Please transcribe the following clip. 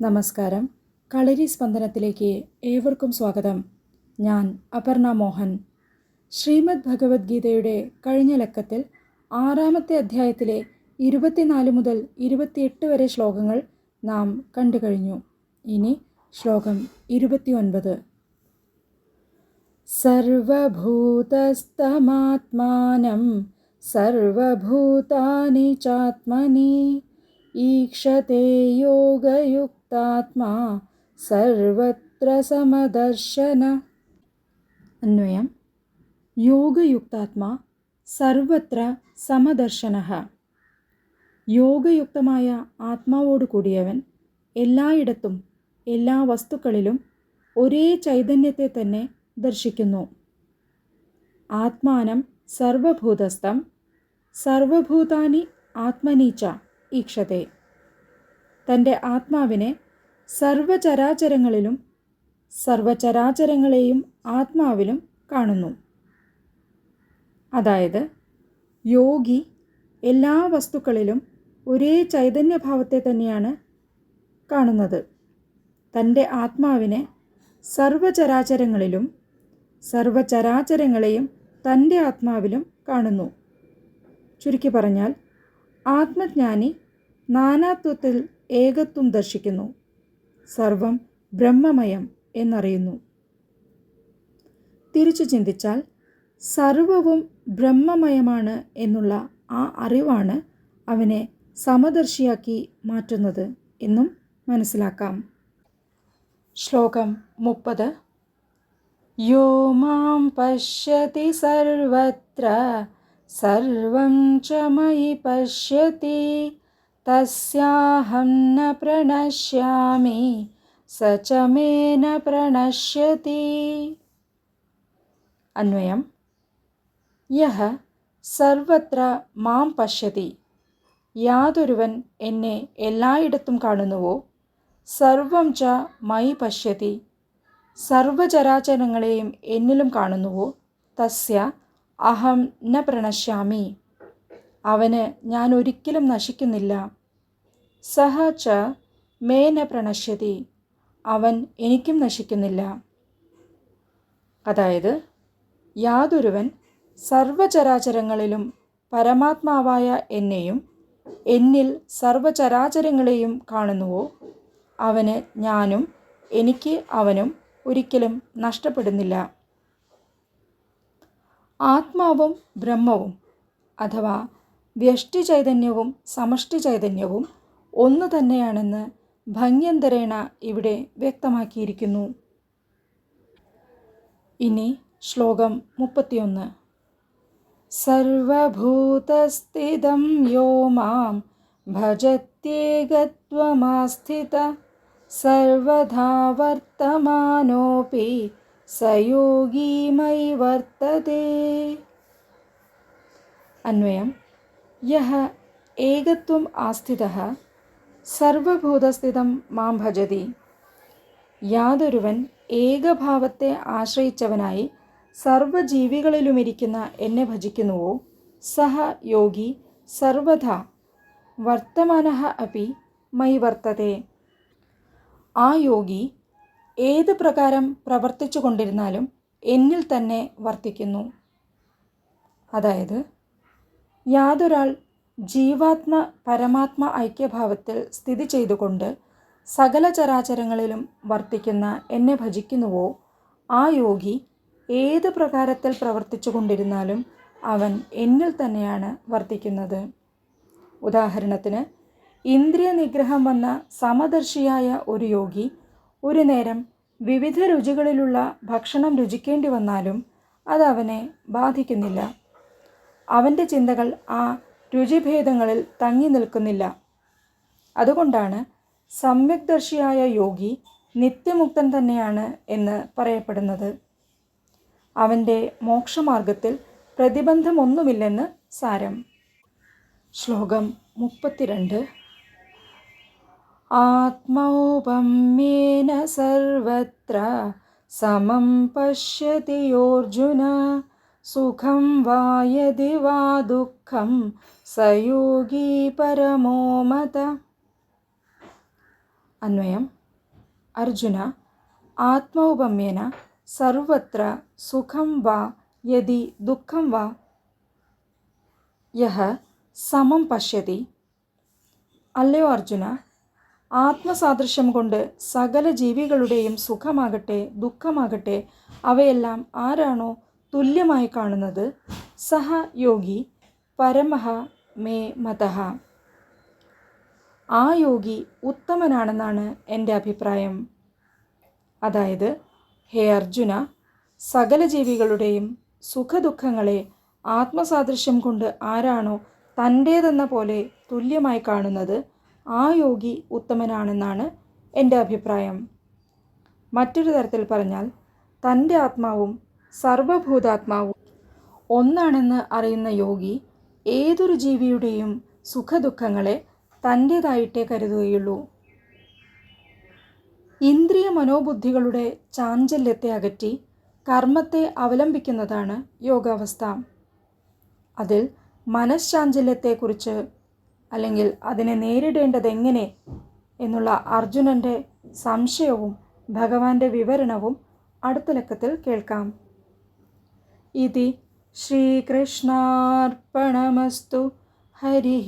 നമസ്കാരം. കളരി സ്പന്ദനത്തിലേക്ക് ഏവർക്കും സ്വാഗതം. ഞാൻ അപർണ മോഹൻ. ശ്രീമദ് ഭഗവത്ഗീതയുടെ കഴിഞ്ഞ ലക്കത്തിൽ ആറാമത്തെ അധ്യായത്തിലെ ഇരുപത്തിനാല് മുതൽ ഇരുപത്തിയെട്ട് വരെ ശ്ലോകങ്ങൾ നാം കണ്ടു കഴിഞ്ഞു. ഇനി ശ്ലോകം ഇരുപത്തിയൊൻപത്. സർവഭൂതസ്ഥമാത്മാനം സർവഭൂതാനി ചാത്മനി ഈക്ഷത്തെ യോഗയുക്താത്മാ സർവത്ര സമദർശന. അന്വയം. യോഗയുക്താത്മാ സർവത്ര സമദർശന. യോഗയുക്തമായ ആത്മാവോട് കൂടിയവൻ എല്ലായിടത്തും എല്ലാ വസ്തുക്കളിലും ഒരേ ചൈതന്യത്തെ തന്നെ ദർശിക്കുന്നു. ആത്മാനം സർവഭൂതസ്ഥം സർവഭൂതാനി ആത്മനീച്ച ഈക്ഷതെ. തന്റെ ആത്മാവിനെ സർവചരാചരങ്ങളിലും സർവചരാചരങ്ങളെയും ആത്മാവിലും കാണുന്നു. അതായത് യോഗി എല്ലാ വസ്തുക്കളിലും ഒരേ ചൈതന്യഭാവത്തെ തന്നെയാണ് കാണുന്നത്. തന്റെ ആത്മാവിനെ സർവചരാചരങ്ങളിലും സർവചരാചരങ്ങളെയും തന്റെ ആത്മാവിലും കാണുന്നു. ചുരുക്കി പറഞ്ഞാൽ ആത്മജ്ഞാനി നാനാത്വത്തിൽ ഏകത്വം ദർശിക്കുന്നു. സർവം ബ്രഹ്മമയം എന്നറിയുന്നു. തിരിച്ചു ചിന്തിച്ചാൽ സർവവും ബ്രഹ്മമയമാണ് എന്നുള്ള ആ അറിവാണ് അവനെ സമദർശിയാക്കി മാറ്റുന്നത് എന്നും മനസ്സിലാക്കാം. ശ്ലോകം മുപ്പത്. യോ മാം പശ്യതി സർവത്ര സർവം ച മയി പശ്യതി തസ്യാഹം ന പ്രണശ്യാമി സ ച മേ പ്രണശ്യതി അന്വയം യഹ സർവത്ര മാം പശ്യതി യാതൊരുവൻ എന്നെ എല്ലായിടത്തും കാണുന്നുവോ? സർവം ച മൈ പശ്യതി സർവചരാചരങ്ങളെയും എന്നിലും കാണുന്നുവോ? തസ്യ അഹം ന പ്രണശ്യാമി. അവന് ഞാൻ ഒരിക്കലും നശിക്കുന്നില്ല. സഹ ച മേ ന പ്രണശ്യതി. അവൻ എനിക്കും നശിക്കുന്നില്ല. അതായത് യാതൊരുവൻ സർവചരാചരങ്ങളിലും പരമാത്മാവായ എന്നെയും എന്നിൽ സർവചരാചരങ്ങളെയും കാണുന്നുവോ? അവന് ഞാനും എനിക്ക് അവനും ഒരിക്കലും നഷ്ടപ്പെടുന്നില്ല. ആത്മാവും ബ്രഹ്മവും അഥവാ വ്യഷ്ടി ചൈതന്യവും സമഷ്ടി ചൈതന്യവും ഒന്നു തന്നെയാണെന്ന് ഭംഗ്യന്തരേണ ഇവിടെ വ്യക്തമാക്കിയിരിക്കുന്നു. ഇനി ശ്ലോകം മുപ്പത്തിയൊന്ന്. സർവഭൂതസ്ഥിതം യോ മാം ഭജത്യേകത്വമാസ്ഥിത സർവധാ വർത്തമാനോപി സയോഗീ വർത്തതേ. അന്വയം യഹ ഏകത്വം ആസ്ഥിത സർവഭൂതസ്ഥിതം മാം ഭജതി. യാതൊരുവൻ ഏകഭാവത്തെ ആശ്രയിച്ചവനായി സർവജീവികളിലുമിരിക്കുന്ന എന്നെ ഭജിക്കുന്നുവോ? സഹ യോഗി സർവധ വർത്തമാന അപ്പി മൈ വർത്തത്തെ ആ യോഗി ഏത് പ്രകാരം പ്രവർത്തിച്ചു കൊണ്ടിരുന്നാലും എന്നിൽ തന്നെ വർത്തിക്കുന്നു. അതായത് യാതൊരാൾ ജീവാത്മ പരമാത്മ ഐക്യഭാവത്തിൽ സ്ഥിതി ചെയ്തുകൊണ്ട് സകല ചരാചരങ്ങളിലും വർത്തിക്കുന്ന എന്നെ ഭജിക്കുന്നുവോ ആ യോഗി ഏത് പ്രകാരത്തിൽ പ്രവർത്തിച്ചു കൊണ്ടിരുന്നാലും അവൻ എന്നിൽ തന്നെയാണ് വർത്തിക്കുന്നത്. ഉദാഹരണത്തിന് ഇന്ദ്രിയ നിഗ്രഹം വന്ന സമദർശിയായ ഒരു യോഗി ഒരു നേരം വിവിധ രുചികളിലുള്ള ഭക്ഷണം രുചിക്കേണ്ടി വന്നാലും അത് അവനെ ബാധിക്കുന്നില്ല. അവന്റെ ചിന്തകൾ ആ രുചിഭേദങ്ങളിൽ തങ്ങി നിൽക്കുന്നില്ല. അതുകൊണ്ടാണ് സമ്യക്ദർശിയായ യോഗി നിത്യമുക്തൻ തന്നെയാണ് എന്ന് പറയപ്പെടുന്നത്. അവന്റെ മോക്ഷമാർഗത്തിൽ പ്രതിബന്ധമൊന്നുമില്ലെന്ന് സാരം. ശ്ലോകം മുപ്പത്തിരണ്ട്. आत्मौपम्येन सर्वत्र समं पश्यति योऽर्जुन सुखं वा यदि वा दुःखं स परमो मत अन्वयम् ಅರ್ಜುನ ಆತ್ಮೌಪಮ್ಯೇನ सर्वत्र सुखं वा यदि दुःखं वा ಯಹ समं पश्यति ಅಲ್ಲಯೋ ಅರ್ಜುನ ആത്മസാദൃശ്യം കൊണ്ട് സകല ജീവികളുടെയും സുഖമാകട്ടെ ദുഃഖമാകട്ടെ അവയെല്ലാം ആരാണോ തുല്യമായി കാണുന്നത്? സഹ യോഗി പരമഹ മേ മത. ആ യോഗി ഉത്തമനാണെന്നാണ് എന്റെ അഭിപ്രായം. അതായത് ഹേ അർജുന സകല ജീവികളുടെയും സുഖദുഃഖങ്ങളെ ആത്മസാദൃശ്യം കൊണ്ട് ആരാണോ തന്റേതെന്ന പോലെ തുല്യമായി കാണുന്നത്? ആ യോഗി ഉത്തമനാണെന്നാണ് എന്റെ അഭിപ്രായം. മറ്റൊരു തരത്തിൽ പറഞ്ഞാൽ തന്റെ ആത്മാവും സർവഭൂതാത്മാവും ഒന്നാണെന്ന് അറിയുന്ന യോഗി ഏതൊരു ജീവിയുടെയും സുഖദുഃഖങ്ങളെ തന്റേതായിട്ടേ കരുതുകയുള്ളൂ. ഇന്ദ്രിയ മനോബുദ്ധികളുടെ ചാഞ്ചല്യത്തെ അകറ്റി കർമ്മത്തെ അവലംബിക്കുന്നതാണ് യോഗാവസ്ഥ. അതിൽ മനഃശാഞ്ചല്യത്തെക്കുറിച്ച് അല്ലെങ്കിൽ അതിനെ നേരിടേണ്ടത് എങ്ങനെ എന്നുള്ള അർജുനന്റെ സംശയവും ഭഗവാന്റെ വിവരണവും അടുത്ത ലക്കത്തിൽ കേൾക്കാം. ഇതി ശ്രീകൃഷ്ണാർപ്പണമസ്തു ഹരി